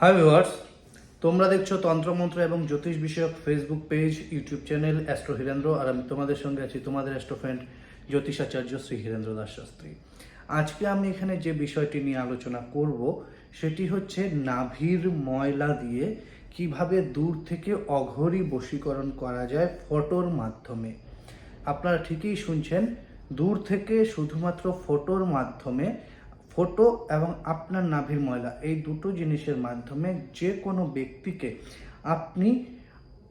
Hi viewers তোমরা দেখছ তন্ত্রমন্ত্র এবং জ্যোতিষ বিষয়ক Facebook page YouTube channel astro Hirendra আর আমি তোমাদের সঙ্গে আছি তোমাদের অ্যাস্ট্রো ফ্রেন্ড জ্যোতিষাচার্য শ্রী হীরেন্দ্র দাস শাস্ত্রী আজকে আমি এখানে যে বিষয়টি নিয়ে আলোচনা করব, সেটি হচ্ছে নাভির ময়লা দিয়ে কীভাবে দূর থেকে অঘরী বশীকরণ করা যায় ফটোর মাধ্যমে। আপনারা ঠিকই শুনছেন, দূর থেকে শুধুমাত্র ফটোর মাধ্যমে ফটো এবং আপনার নাভির ময়লা, এই দুটো জিনিসের মাধ্যমে যে কোনো ব্যক্তিকে আপনি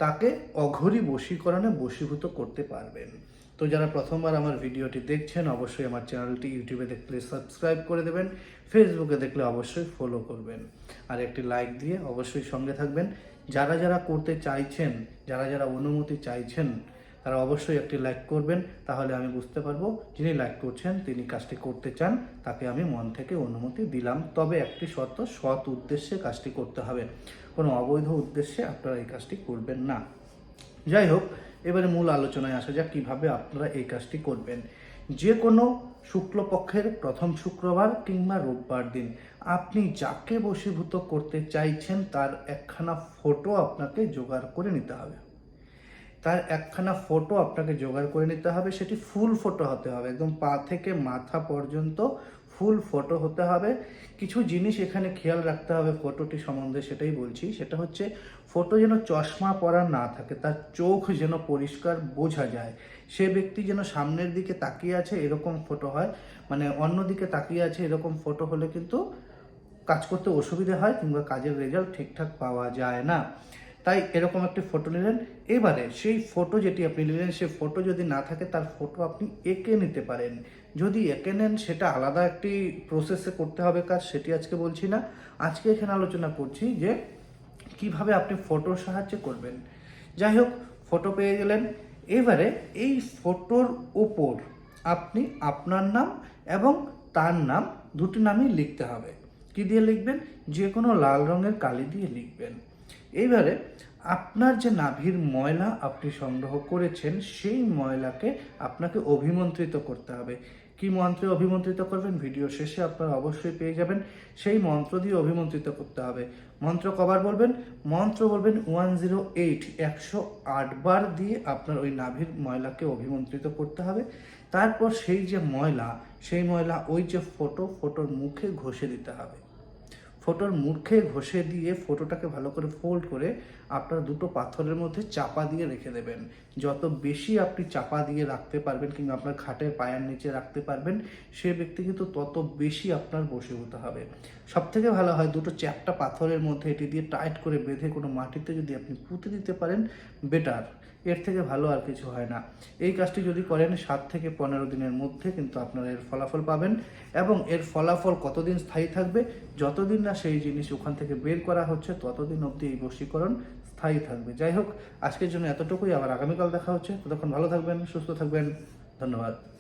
তাকে অঘরী বশীকরণে বশীভূত করতে পারবেন। তো যারা প্রথমবার আমার ভিডিওটি দেখছেন, অবশ্যই আমার চ্যানেলটি ইউটিউবে দেখলে সাবস্ক্রাইব করে দেবেন, ফেসবুকে দেখলে অবশ্যই ফলো করবেন। আর একটি লাইক দিয়ে অবশ্যই সঙ্গে থাকবেন। যারা যারা করতে চাইছেন, যারা যারা অনুমতি চাইছেন তারা অবশ্যই একটি লাইক করবেন, তাহলে আমি বুঝতে পারব যিনি লাইক করছেন, তিনি কাজটি করতে চান, তাকে আমি মন থেকে অনুমতি দিলাম। তবে একটি শর্ত, সৎ উদ্দেশ্যে কাজটি করতে হবে। কোনো অবৈধ উদ্দেশ্যে আপনারা এই কাজটি করবেন না। যাই হোক, এবারে মূল আলোচনায় আসা যাক কীভাবে আপনারা এই কাজটি করবেন। যে কোনো শুক্লপক্ষের প্রথম শুক্রবার কিংবা রোববার দিন, আপনি যাকে বশীভূত করতে চাইছেন, তার একখানা ফটো আপনাকে জোগাড় করে নিতে হবে। তার একখানা ফটো আপনাকে জোগাড় করে নিতে হবে, সেটি ফুল ফটো হতে হবে। একদম পা থেকে মাথা পর্যন্ত ফুল ফটো হতে হবে। কিছু জিনিস এখানে খেয়াল রাখতে হবে ফটোটি সম্বন্ধে, সেটাই বলছি। সেটা হচ্ছে ফটো যেন চশমা পরা না থাকে, তার চোখ যেন পরিষ্কার বোঝা যায়। সে ব্যক্তি যেন সামনের দিকে তাকিয়ে আছে, এরকম ফটো হয়। মানে অন্য দিকে তাকিয়ে আছে, এরকম ফটো হলে কিন্তু কাজ করতে অসুবিধা হয়, কিংবা কাজের রেজাল্ট ঠিকঠাক পাওয়া যায় না। তাই এরকম একটি ফটো নিলেন। এবারে সেই ফটো যেটি আপনি নিলেন সেই ফটো যদি না থাকে, তার ফটো আপনি এঁকে নিতে পারেন। যদি এঁকে নেন, সেটা আলাদা একটি প্রসেসে করতে হবে কাজ, সেটি আজকে বলছি না। আজকে এখানে আলোচনা করছি যে, কীভাবে আপনি ফটোর সাহায্যে করবেন। যাই হোক ফটো পেয়ে গেলেন। এবারে এই ফটোর ওপর আপনি আপনার নাম এবং তার নাম দুটি নামই লিখতে হবে। কি দিয়ে লিখবেন? যে কোনো লাল রঙের কালি দিয়ে লিখবেন। এইবারে আপনার যে নাভির ময়লা আপনি সংগ্রহ করেছেন, সেই ময়লাকে আপনাকে অভিমন্ত্রিত করতে হবে। কি মন্ত্রে অভিমন্ত্রিত করবেন? ভিডিও শেষে আপনারা অবশ্যই পেয়ে যাবেন। সেই মন্ত্র দিয়ে অভিমন্ত্রিত করতে হবে। মন্ত্র কবার বলবেন? মন্ত্র বলবেন ওয়ান জিরো এইট একশো বার দিয়ে আপনার ওই নাভির ময়লাকে অভিমন্ত্রিত করতে হবে। তারপর সেই যে ময়লা, সেই ময়লা ওই যে ফটো, ফটোর মুখে ঘষে দিতে হবে। ফটোর মুখে ঘষে দিয়ে ফটোটাকে ভালো করে ফোল্ড করে আপনার দুটো পাথরের মধ্যে চাপা দিয়ে রেখে দেবেন। যত বেশি আপনি চাপা দিয়ে রাখতে পারবেন কিংবা আপনার খাটের পায়ের নিচে রাখতে পারবেন, সে ব্যক্তি কিন্তু তত বেশি আপনার বসীভূত হবে। সব থেকে ভালো হয় দুটো চ্যাপটা পাথরের মধ্যে এটি দিয়ে টাইট করে বেঁধে কোনো মাটিতে যদি আপনি পুঁতে দিতে পারেন বেটার এর থেকে ভালো আর কিছু হয় না। এই কাজটি যদি করেন, সাত থেকে পনেরো দিনের মধ্যে কিন্তু আপনারা এর ফলাফল পাবেন এবং এর ফলাফল কতদিন স্থায়ী থাকবে, যতদিন না সেই জিনিস ওখান থেকে বের করা হচ্ছে, ততদিন অবধি এই বশীকরণ স্থায়ী থাকবে। যাই হোক, আজকের জন্য এতটুকুই। আবার আগামীকাল দেখা হচ্ছে। ততক্ষণ ভালো থাকবেন, সুস্থ থাকবেন। ধন্যবাদ।